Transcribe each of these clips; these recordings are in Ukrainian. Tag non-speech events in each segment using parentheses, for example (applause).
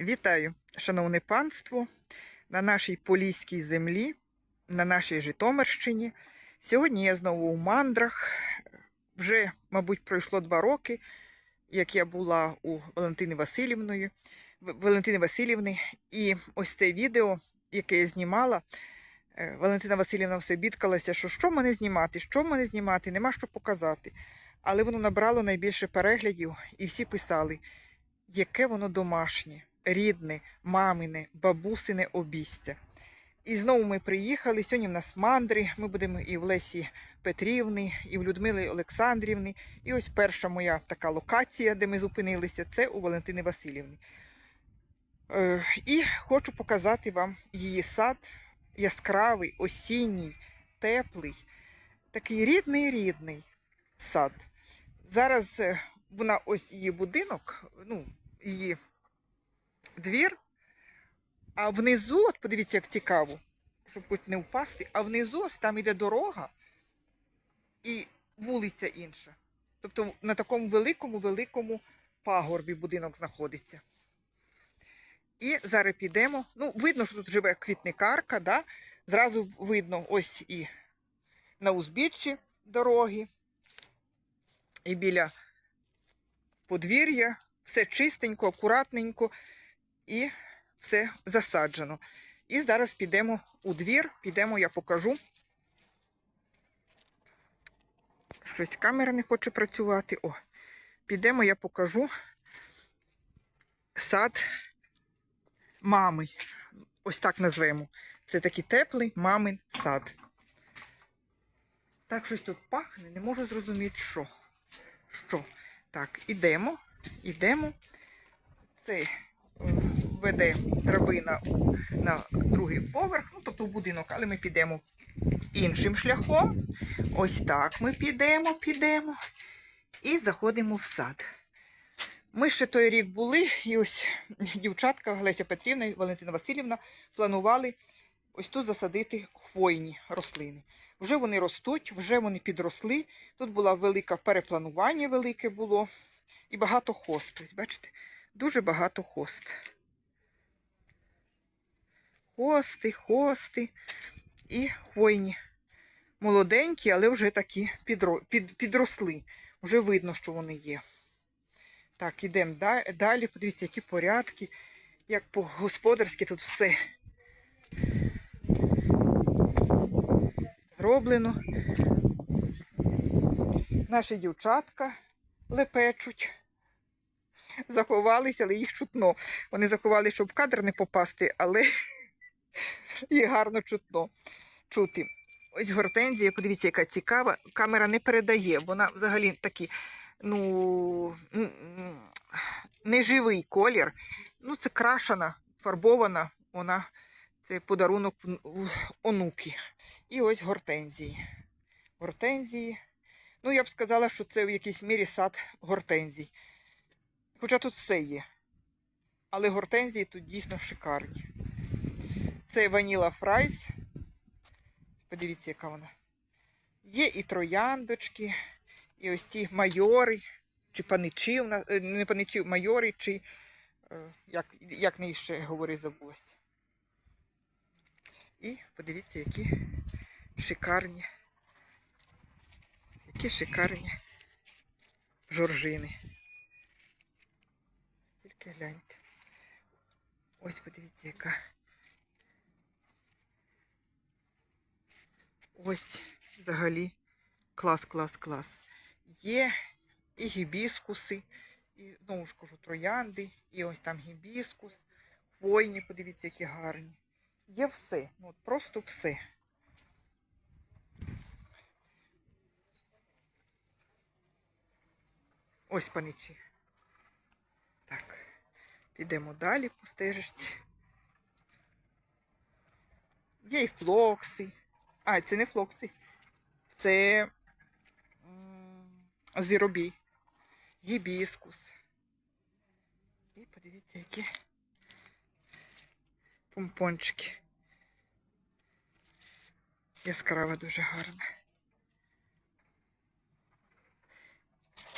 Вітаю, шановне панство, на нашій поліській землі, на нашій Житомирщині. Сьогодні я знову у мандрах. Вже, мабуть, пройшло два роки, як я була у Валентини Васильівної, Валентини Васильівни. І ось це відео, яке я знімала, е, Валентина Васильівна все бідкалася, що що мене знімати, що мене знімати, нема що показати. Але воно набрало найбільше переглядів, і всі писали, яке воно домашнє, рідне, мамине, бабусине обістя. І знову ми приїхали. Сьогодні в нас мандри. Ми будемо і в Лесі Петрівни, і в Людмили Олександрівни. І ось перша моя така локація, де ми зупинилися, це у Валентини Васильівни. Е, і хочу показати вам її сад яскравий, осінній, теплий, такий рідний рідний сад. Зараз е, вона ось її будинок, ну, її двір. А внизу, от подивіться, як цікаво, щоб хоч не впасти, а внизу ось там йде дорога і вулиця інша. Тобто на такому великому, великому пагорбі будинок знаходиться. І зараз підемо. Ну, видно, що тут живе квітникарка, да? зразу видно ось і на узбіччі дороги, і біля подвір'я, все чистенько, акуратненько і все засаджено. І зараз підемо у двір, підемо, я покажу. Щось камера не хоче працювати. О, підемо, я покажу сад мами. Ось так назвемо. Це такий теплий мамин сад. Так щось тут пахне, не можу зрозуміти, що. Що? Так, ідемо, ідемо. Це веде драбина на другий поверх, ну тобто в будинок, але ми підемо іншим шляхом. Ось так ми підемо, підемо і заходимо в сад. Ми ще той рік були, і ось дівчатка Олеся Петрівна і Валентина Васильівна планували ось тут засадити хвойні рослини. Вже вони ростуть, вже вони підросли. Тут було велике перепланування, велике було, і багато хост. Ось, бачите, дуже багато хост. Хости, хости і хвойні. Молоденькі, але вже такі підро, під, підросли. Вже видно, що вони є. Так, ідемо да- далі. Подивіться, які порядки, як по-господарськи тут все зроблено. Наші дівчатка лепечуть. Заховалися, але їх чутно. Вони заховали, щоб в кадр не попасти, але (laughs) їх гарно чутно чути. Ось гортензія, подивіться, яка цікава. Камера не передає, вона взагалі такі, ну, неживий колір. Ну, це крашена, фарбована, вона це подарунок онуки. І ось гортензії. Гортензії. Ну, я б сказала, що це в якійсь мірі сад гортензій. Хоча тут все є. Але гортензії тут дійсно шикарні. Це ваніла фрайс. Подивіться, яка вона. Є і трояндочки, і ось ті майори, чи паничі, у нас- е, не паничі, майори, чи е, як, як неї ще говори, забулася. І подивіться, які шикарні, які шикарні жоржини. Тільки гляньте. Ось подивіться, яка. Ось взагалі клас, клас, клас. Є і гібіскуси, і знову ж кажу, троянди, і ось там гібіскус, хвойні, подивіться, які гарні. Є все, ну от просто все. Ось паничі. Так, підемо далі по стежечці. Є і флокси. А, це не флокси. Це звіробій. Гібіскус. І подивіться, які помпончики. Яскрава дуже гарна.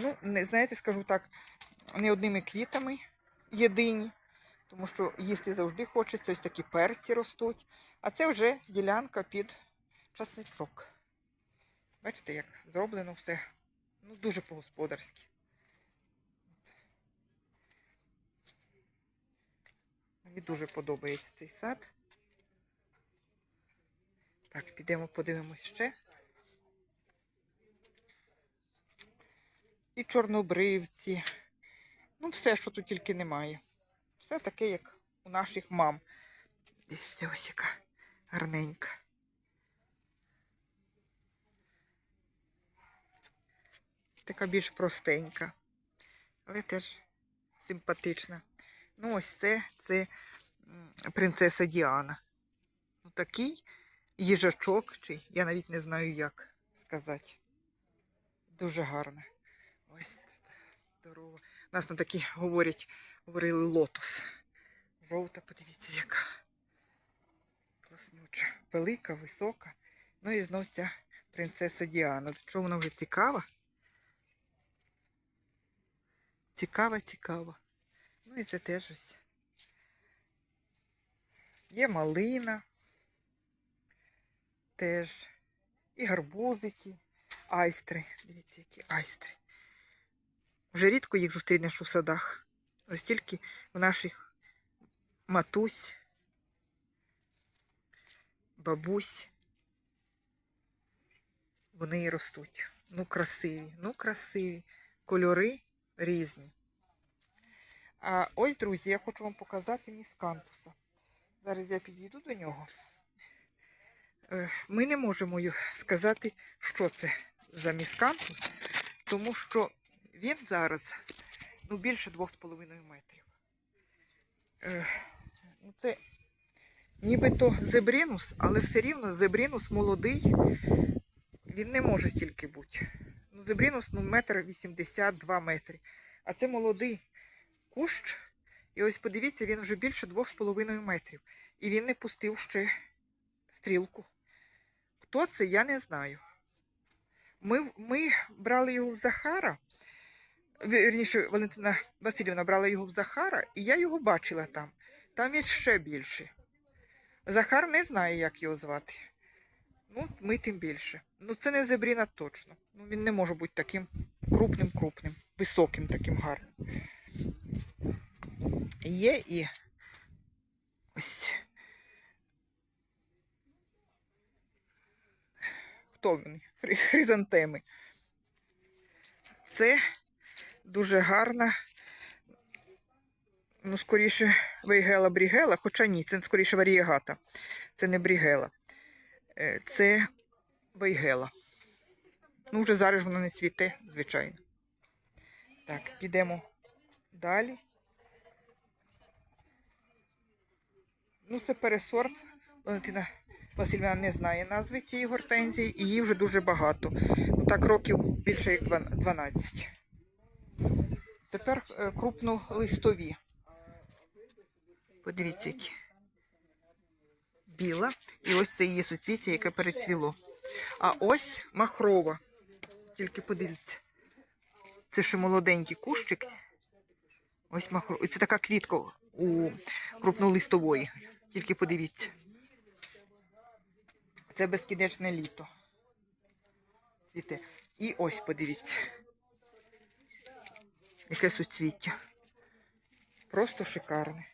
Ну, не знаєте, скажу так, не одними квітами єдині. тому що їсти завжди хочеться, ось такі перці ростуть. А це вже ділянка під часничок. Бачите, як зроблено все ну, дуже по-господарськи. Мені дуже подобається цей сад. Так, підемо подивимось ще. І чорнобривці. Ну, все, що тут тільки немає. Все таке, як у наших мам. Дивіться, ось яка гарненька. Така більш простенька, але теж симпатична. Ну, ось це, це принцеса Діана. Ну, такий їжачок, чи я навіть не знаю, як сказати. Дуже гарна. Ось здорова. У нас на такі говорять, говорили лотос. Жовта, подивіться, яка. Класнюча. Велика, висока. Ну і знов ця принцеса Діана. Чого вона вже цікава? Цікава, цікава. Ну і це теж ось. Є малина. Теж. І гарбузики, айстри. Дивіться, які айстри. Вже рідко їх зустрінеш у садах. Ось тільки в наших матусь, бабусь. Вони і ростуть. Ну, красиві, ну красиві. Кольори різні. А ось, друзі, я хочу вам показати міскантуса. Зараз я підійду до нього. Е, Ми не можемо сказати, що це за міскантус, тому що він зараз ну, більше 2,5 метрів. Е, ну, Це нібито зебрінус, але все рівно зебрінус молодий, він не може стільки бути. Ну, зебрінус ну, метр 82 метри. А це молодий кущ. І ось подивіться, він вже більше 2,5 метрів. І він не пустив ще стрілку. Хто це, я не знаю. Ми, ми брали його в Захара. Вірніше, Валентина Васильівна брала його в Захара, і я його бачила там. Там він ще більший. Захар не знає, як його звати. Ну, ми тим більше. Ну, це не зебріна точно. Ну, він не може бути таким крупним-крупним, високим, таким гарним. Є і ось. Хто він? Хри- Хризантеми. Це дуже гарна. Ну, скоріше, вейгела брігела, хоча ні, це скоріше варієгата. Це не брігела. Е, Це вейгела. Ну, вже зараз ж вона не цвіте, звичайно. Так, підемо далі. Ну, це пересорт. Валентина Васильівна не знає назви цієї гортензії, і її вже дуже багато. Ну, так років більше як 12. Тепер е, крупнолистові. Подивіться, які. Біла. І ось це її суцвіття, яке перецвіло. А ось махрова. Тільки подивіться. Це ще молоденький кущик. Ось махрова. Це така квітка у крупнолистової. Тільки подивіться. Це безкінечне літо. Цвіте. І ось подивіться. Яке суцвіття. Просто шикарне.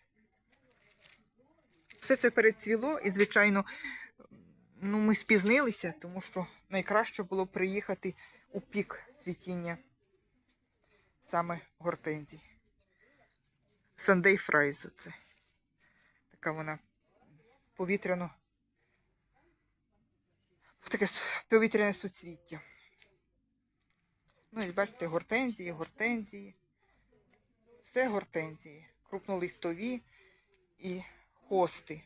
Все це перецвіло і, звичайно, ну, ми спізнилися, тому що найкраще було приїхати у пік цвітіння саме гортензій. Сандей Фрайз це. Така вона повітряно. Таке повітряне суцвіття. Ну, і бачите, гортензії, гортензії. Все гортензії. Крупнолистові і хости.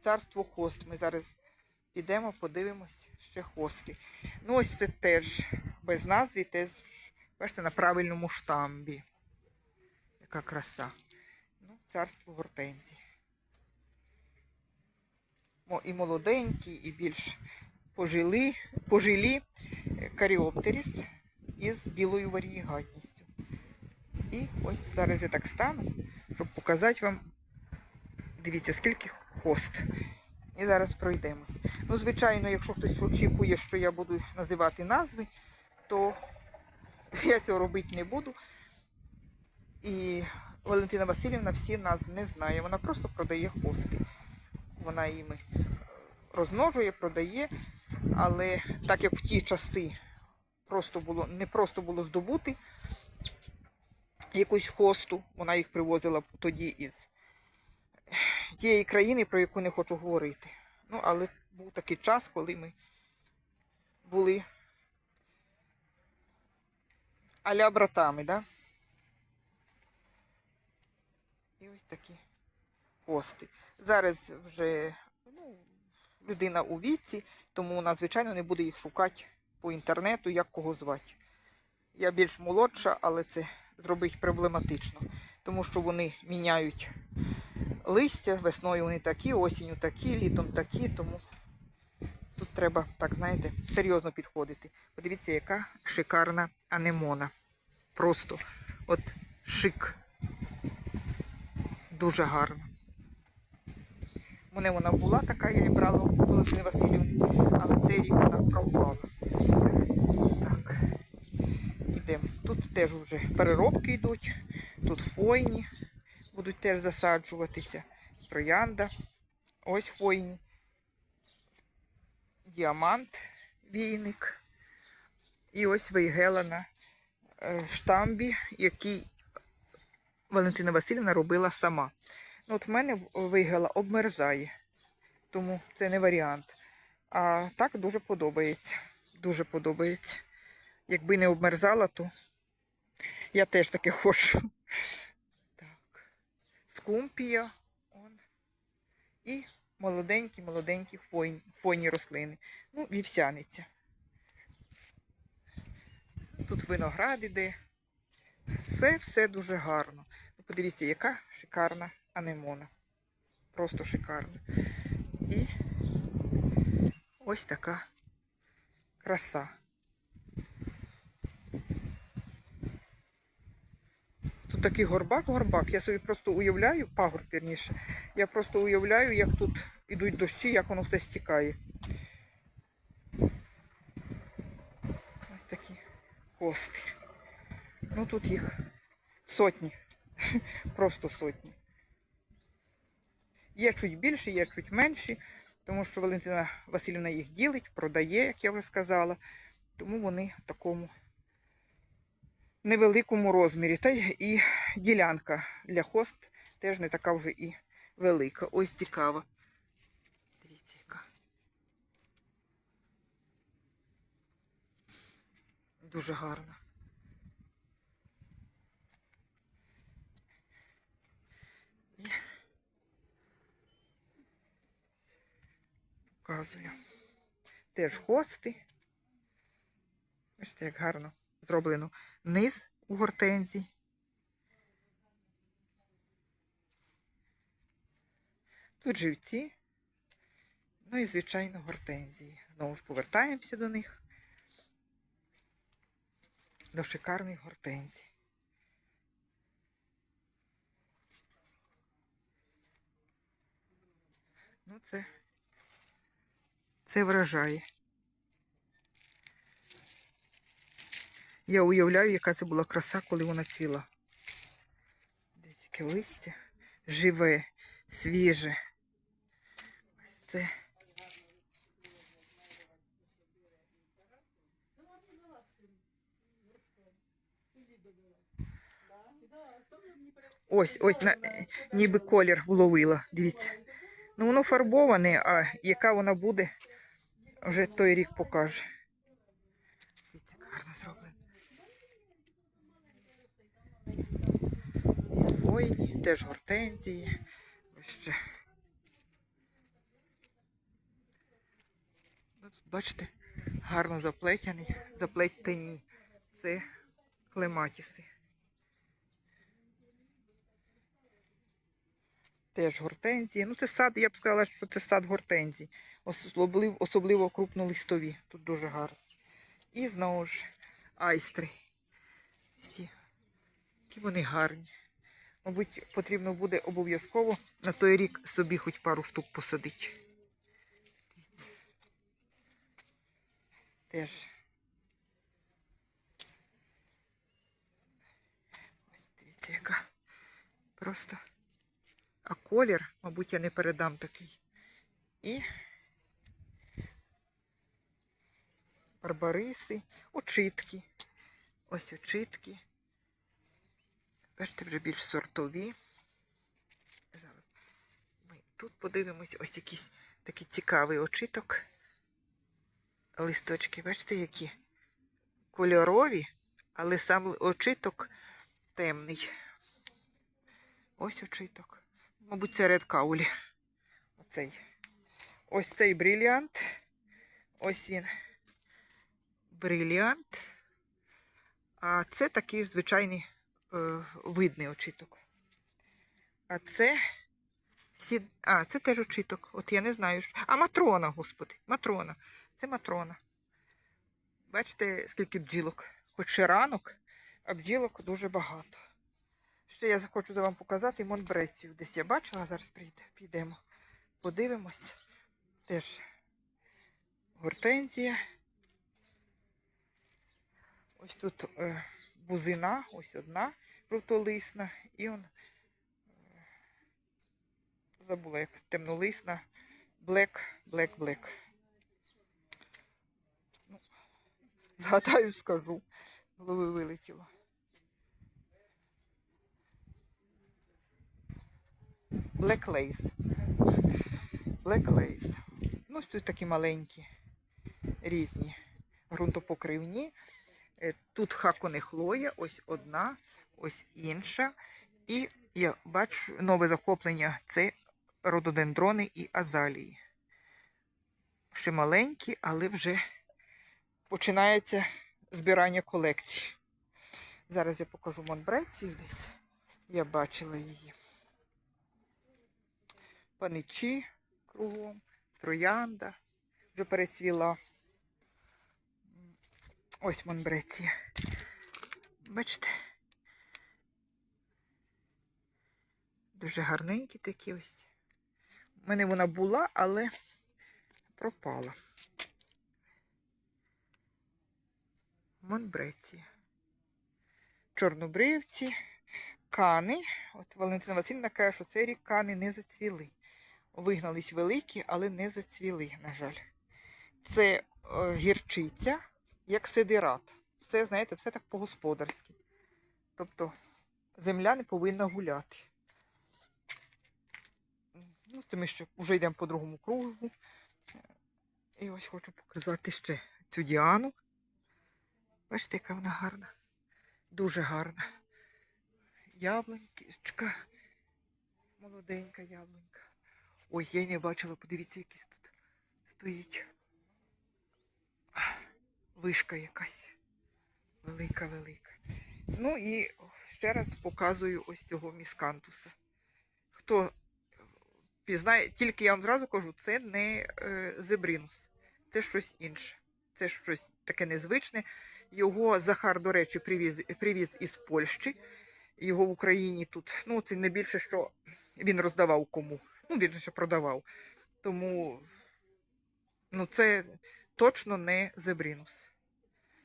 Царство хост. Ми зараз підемо, подивимось ще хости. Ну, ось це теж без назви, теж, бачите, на правильному штамбі. Яка краса. Ну, царство гортензії. І молоденькі, і більш пожилі, пожилі е, каріоптеріс із білою варієгатністю. І ось зараз я так стану, щоб показати вам Дивіться, скільки хост. І зараз пройдемось. Ну, звичайно, якщо хтось очікує, що я буду називати назви, то (laughs) я цього робити не буду. І Валентина Васильівна всі нас не знає. Вона просто продає хости. Вона їми розмножує, продає, але так як в ті часи просто було, не просто було здобути якусь хосту, вона їх привозила тоді із тієї країни, про яку не хочу говорити. Ну, але був такий час, коли ми були аля братами, да? І ось такі хости. Зараз вже ну, людина у віці, тому вона, звичайно, не буде їх шукати по інтернету, як кого звати. Я більш молодша, але це зробити проблематично, тому що вони міняють листя, весною вони такі, осінню такі, літом такі, тому тут треба, так знаєте, серйозно підходити. Подивіться, яка шикарна анемона. Просто от шик. Дуже гарна. Мене вона була така, я її брала у Валентини Васильівни, але цей рік вона пропала. Так, ідемо. Тут теж вже переробки йдуть, тут хвойні будуть теж засаджуватися. Троянда. Ось хвойні. Діамант, війник. І ось вейгела на е, штамбі, який Валентина Васильівна робила сама. Ну, от в мене вигела обмерзає, тому це не варіант. А так дуже подобається. Дуже подобається. Якби не обмерзала, то я теж таке (laughs) хочу. Скумпія. Он. І молоденькі, молоденькі хвойні, рослини. Ну, вівсяниця. Тут виноград іде. Все, все дуже гарно. Ну, Подивіться, яка шикарна анемона. Просто шикарна. І ось така краса. Тут такий горбак-горбак. Я собі просто уявляю, пагорб вірніше. Я просто уявляю, як тут ідуть дощі, як воно все стікає. Ось такі хости. Ну тут їх сотні. (laughs) Просто сотні. Є чуть більше, є чуть менші, тому що Валентина Васильівна їх ділить, продає, як я вже сказала. Тому вони в такому невеликому розмірі. Та і ділянка для хост теж не така вже і велика. Ось цікава. Дивіться, яка. Дуже гарна. І показую. Теж хости. Бачите, як гарно зроблено. Низ у гортензії. Тут живці. Ну і, звичайно, гортензії. Знову ж повертаємося до них. До шикарних гортензій. Ну, це, це вражає. Я уявляю, яка це була краса, коли вона ціла. Дивіться, яке листя живе, свіже. Ось це. Ось, ось на, ніби колір вловила. Дивіться. Ну воно фарбоване, а яка вона буде, вже той рік покаже. Дивіться, як гарно зроблено. Хвойні, теж гортензії. Ось. Ну, тут, бачите, гарно заплетені, заплетені. Це клематіси. Теж гортензії. Ну, це сад, я б сказала, що це сад гортензій. Особливо, особливо крупнолистові. Тут дуже гарно. І знову ж айстри. Які вони гарні. Мабуть, потрібно буде обов'язково на той рік собі хоч пару штук посадити. Теж. Ось дивіться, яка. Просто. А колір, мабуть, я не передам такий. І барбариси, очитки. Ось очитки. Бачите, вже більш сортові. Зараз ми тут подивимось ось якийсь такий цікавий очиток. Листочки, бачите, які кольорові, але сам очиток темний. Ось очиток. Мабуть, це ред каулі. Оцей. Ось цей бриліант. Ось він. Бриліант. А це такий звичайний видний очиток. А це. А, це теж очиток. От я не знаю. Що... А матрона, господи, матрона. Це матрона. Бачите, скільки бджілок. Хоч ранок, а бджілок дуже багато. Ще я хочу вам показати Монбрецію. Десь я бачила, зараз прийде, підемо. Подивимось. Теж гортензія. Ось тут е, бузина, ось одна жовтолисна, і он е, забула як темнолисна, блек, блек, блек. Ну, згадаю, скажу. Голови вилетіло. Black Lace. Black Lace. Ну, тут такі маленькі, різні ґрунтопокривні. Е, Тут хаконехлоя, ось одна, ось інша. І я бачу нове захоплення це рододендрони і азалії. Ще маленькі, але вже починається збирання колекції. Зараз я покажу Монбрецію десь. Я бачила її. Паничі кругом, троянда вже перецвіла. Ось Монбреція. Бачите? Дуже гарненькі такі ось. У мене вона була, але пропала. Монбреція. Чорнобривці, кани. От Валентина Васильівна каже, що цей рік кани не зацвіли. Вигнались великі, але не зацвіли, на жаль. Це е, гірчиця, як сидират. Все, знаєте, все так по-господарськи. Тобто земля не повинна гуляти. Ну, це ми ще вже йдемо по другому кругу. І ось хочу показати ще цю Діану. Бачите, яка вона гарна. Дуже гарна. Яблунька. Молоденька яблунька. Ой, я не бачила, подивіться, якийсь тут стоїть. Вишка якась. Велика-велика. Ну і ще раз показую ось цього міскантуса. Хто пізнає, тільки я вам зразу кажу, це не е, зебринус, це щось інше. Це щось таке незвичне. Його Захар, до речі, привіз, привіз із Польщі. Його в Україні тут, ну, це не більше, що він роздавав кому. Ну, він ще продавав. Тому ну, це точно не зебринус.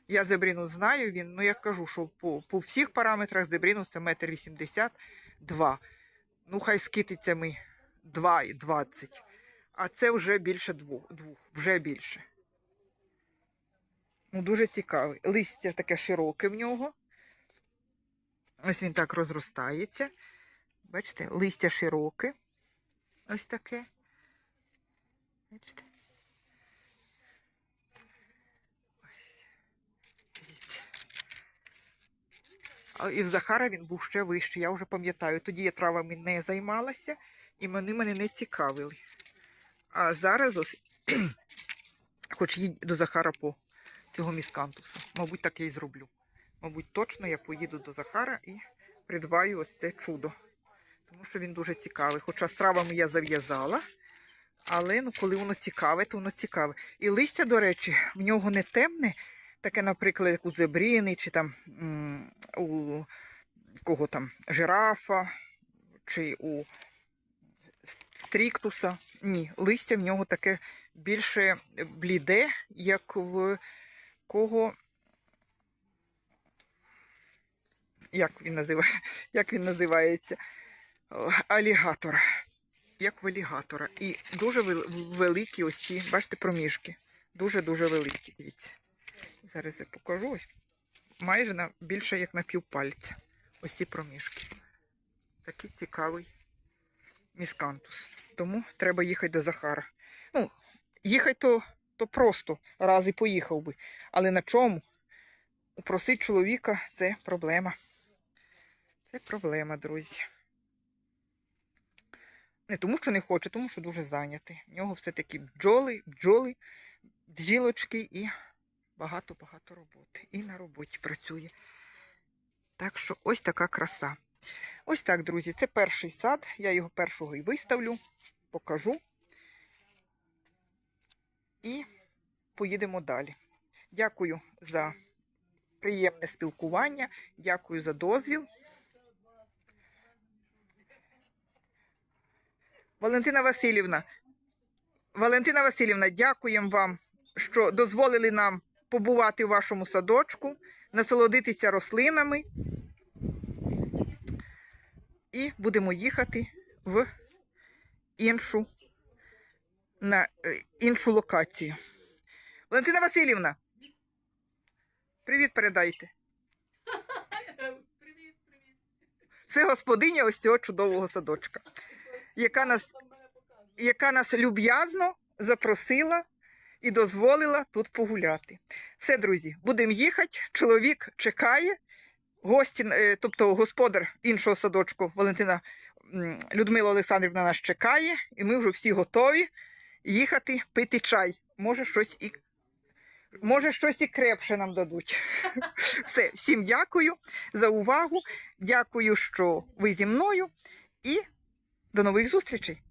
Я зебринус знаю, він, ну я кажу, що по, по всіх параметрах зебринус це метр вісімдесят два. Ну, хай скититься ми 2,20. А це вже більше двох, двох вже більше. Ну, дуже цікавий. Листя таке широке в нього. Ось він так розростається. Бачите, листя широке. Ось таке. Бачите? Ось. Дивіться. А і в Захара він був ще вищий, я вже пам'ятаю. Тоді я травами не займалася і вони мене не цікавили. А зараз ось, (clears throat) хоч їдь до Захара по цього міскантуса. Мабуть, так я і зроблю. Мабуть, точно я поїду до Захара і придбаю ось це чудо. Тому що він дуже цікавий. Хоча з травами я зав'язала, але ну, коли воно цікаве, то воно цікаве. І листя, до речі, в нього не темне, таке, наприклад, як у зебрини, чи там у кого там жирафа, чи у стріктуса. Ні, листя в нього таке більше бліде, як в кого. Як він називає, (laughs) як він називається? Алігатора. Як в алігатора. І дуже великі ось ці, бачите, проміжки. Дуже-дуже великі. Дивіться. Зараз я покажу ось. Майже на більше як на півпальця. Ось ці проміжки. Такий цікавий міскантус. Тому треба їхати до Захара. Ну, їхати то, то просто раз і поїхав би. Але на чому? Упросить чоловіка це проблема. Це проблема, друзі. Не тому, що не хоче, тому що дуже зайнятий. В нього все таки бджоли, бджоли, бджілочки і багато-багато роботи. І на роботі працює. Так що ось така краса. Ось так, друзі, це перший сад. Я його першого і виставлю, покажу. І поїдемо далі. Дякую за приємне спілкування. Дякую за дозвіл. Валентина Васильівна, Валентина Васильівна, дякуємо вам, що дозволили нам побувати у вашому садочку, насолодитися рослинами. І будемо їхати в іншу, на е, іншу локацію. Валентина Васильівна, привіт передайте. Привіт, привіт. Це господиня ось цього чудового садочка, яка нас, яка нас люб'язно запросила і дозволила тут погуляти. Все, друзі, будемо їхати. Чоловік чекає. Гості, е, тобто господар іншого садочку Валентина Людмила Олександрівна нас чекає, і ми вже всі готові їхати пити чай. Може, щось і може, щось і крепше нам дадуть. (laughs) Все, всім дякую за увагу. Дякую, що ви зі мною, і до нових зустрічей!